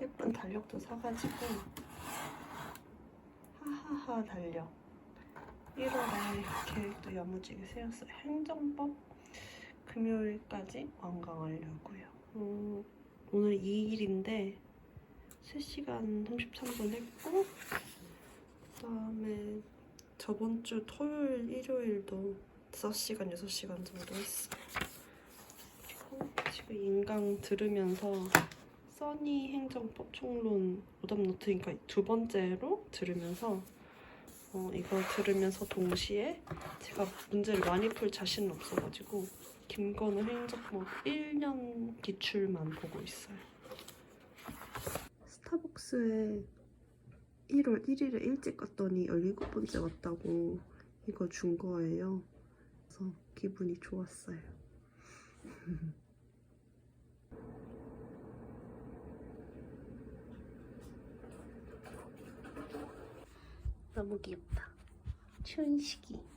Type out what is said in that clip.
예쁜 달력도 사가지고 하하하 달력 1월에 계획도 야무지게 세웠어요. 행정법 금요일까지 완강하려고요. 음, 오늘 2일인데 3시간 33분 했고 그 다음에 저번 주 토요일, 일요일도 5시간, 6시간 정도 했어요. 그리고 지금 인강 들으면서 써니 행정법 총론 오답노트 그러니까 두 번째로 들으면서 어, 이거 들으면서 동시에 제가 문제를 많이 풀 자신은 없어가지고 김건우 행정법 1년 기출만 보고 있어요. 스타벅스에 1월 1일에 일찍 갔더니 17번째 왔다고 이거 준 거예요. 그래서 기분이 좋았어요. 너무 귀엽다. 춘식이.